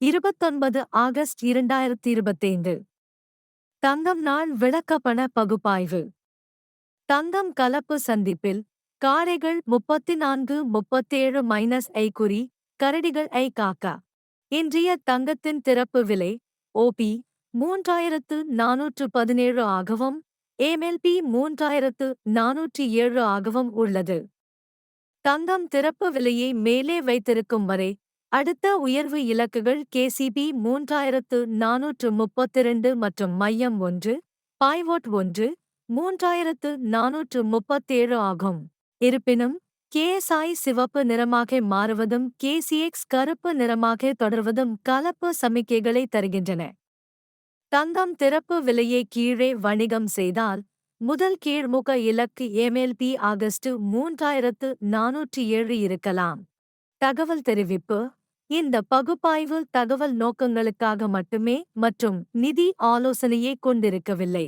இருபத்தொன்பது ஆகஸ்ட் இரண்டாயிரத்தி இருபத்தைந்து தங்கம் நாள் விளக்கப்பண பகுப்பாய்வு. தங்கம் கலப்பு சந்திப்பில் காரைகள் முப்பத்தி நான்கு முப்பத்தேழு மைனஸ் ஐ குறி கரடிகள் ஐ காக்கா. இன்றைய தங்கத்தின் திறப்பு விலை ஓபி மூன்றாயிரத்து நானூற்று பதினேழு ஆகவும் ஏமெல்பி மூன்றாயிரத்து நானூற்றி ஏழு ஆகவும் உள்ளது. தங்கம் திறப்பு விலையை மேலே வைத்திருக்கும் வரை அடுத்த உயர்வு இலக்குகள் கேசிபி மூன்றாயிரத்து நானூற்று முப்பத்திரண்டு மற்றும் மையம் ஒன்று பாய்வோட் ஒன்று மூன்றாயிரத்து நானூற்று முப்பத்தேழு ஆகும். இருப்பினும் கேஎஸ்ஐ சிவப்பு நிறமாக மாறுவதும் கேசிஎக்ஸ் கருப்பு நிறமாக தொடர்வதும் கலப்பு சமிக்கைகளை தருகின்றன. தங்கம் திறப்பு விலையை கீழே வணிகம் செய்தால் முதல் கீழ்முக இலக்கு எம்எல்பி ஆகஸ்ட் மூன்றாயிரத்து நானூற்றி ஏழு இருக்கலாம். தகவல் தெரிவிப்பு இந்த பகுப்பாய்வு தகவல் நோக்கங்களுக்காக மட்டுமே மற்றும் நிதி ஆலோசனையை கொண்டிருக்கவில்லை.